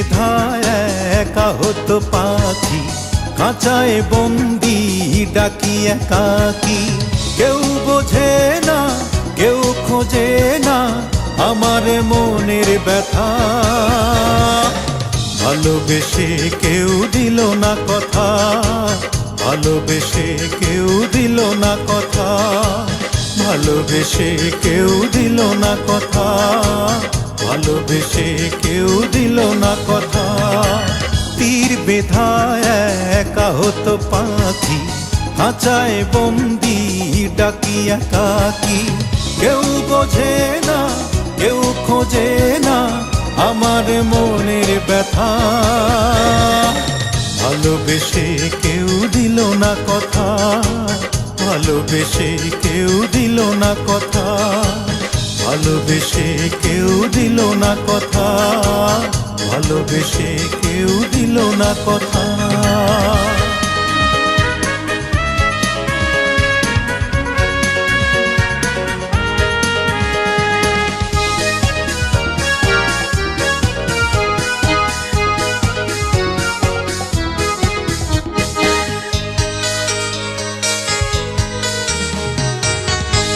বেধায় একা হতো পাখি, কাঁচায় বন্দি ডাকি একাকি। কেউ বোঝে না, কেউ খোঁজে না আমার মনের ব্যথা। ভালোবেসে কেউ দিল না কথা, ভালোবেসে কেউ দিল না কথা, ভালোবেসে কেউ দিল না কথা। ভালোবেসে কেউ দিল না কথা। তীর বেধায় একা হতো পাখি, খাঁচায় বন্দি, ডাকি একাকি। কেউ বোঝে না, কেউ খোঁজে না আমার মনের ব্যথা। ভালোবেসে কেউ দিল না কথা, ভালোবেসে কেউ দিল না কথা। ভালোবেসে কেউ দিল না কথা ভালোবেসে কেউ দিল না কথা।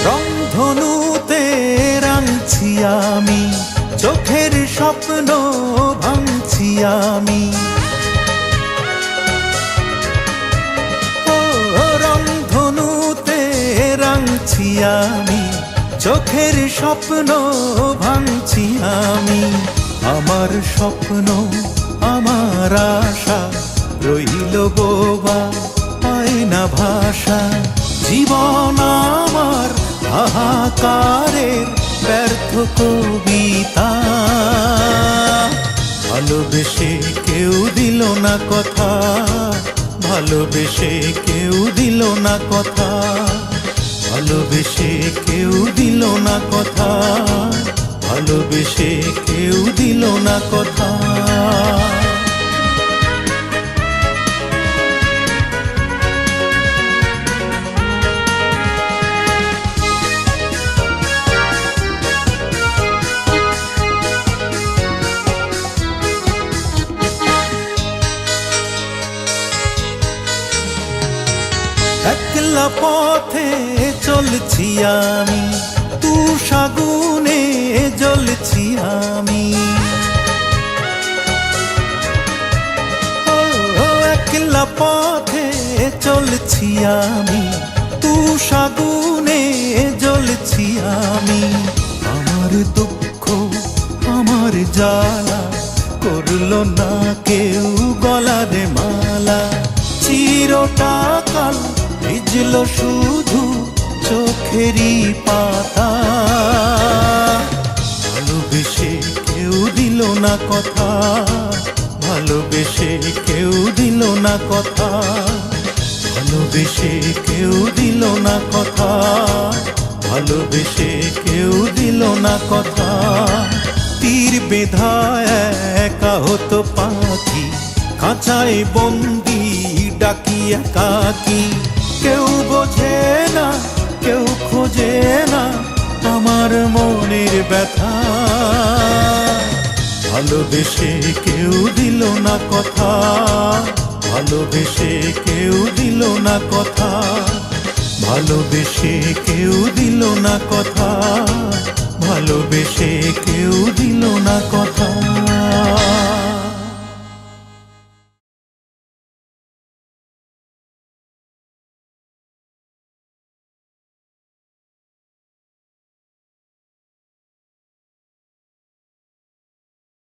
রংধনুতে রাঙছি আমি, চোখের স্বপ্ন ভাঙছি আমি। রংধনুতে রাঙছি আমি, চোখের স্বপ্ন ভাঙছি আমি। আমার স্বপ্ন, আমার আশা, রইল বোবা পায় না ভাষা। জীবন আমার হাহাকারের ব্যর্থ কবিতা। ভালোবেসে কেউ দিল না কথা, ভালোবেসে কেউ দিল না কথা, ভালোবেসে কেউ দিল না কথা, ভালোবেসে কেউ দিল না কথা। একলা পথে চলছি আমি তু সাগুনে জ্বলছি আমি। একলা পথে চলছি আমি তু সাগুনে জ্বলছি আমি। আমার দুঃখ আমার জ্বালা করল না কেউ গলারে মালা চিরটা কাল ভিজল শুধু চোখেরই পাতা। ভালোবেসে কেউ দিল না কথা, ভালোবেসে কেউ দিল না কথা, ভালোবেসে কেউ দিল না কথা, ভালোবেসে কেউ দিল না কথা। তীর বেধায় একা হতো পাখি কাঁচায় বন্দি ডাকি একাকি কেউ বোঝে না, কেউ খোঁজে না আমার মনের ব্যথা। ভালোবেসে কেউ দিল না কথা, ভালোবেসে কেউ দিল না কথা, ভালোবেসে কেউ দিল না কথা, ভালোবেসে কেউ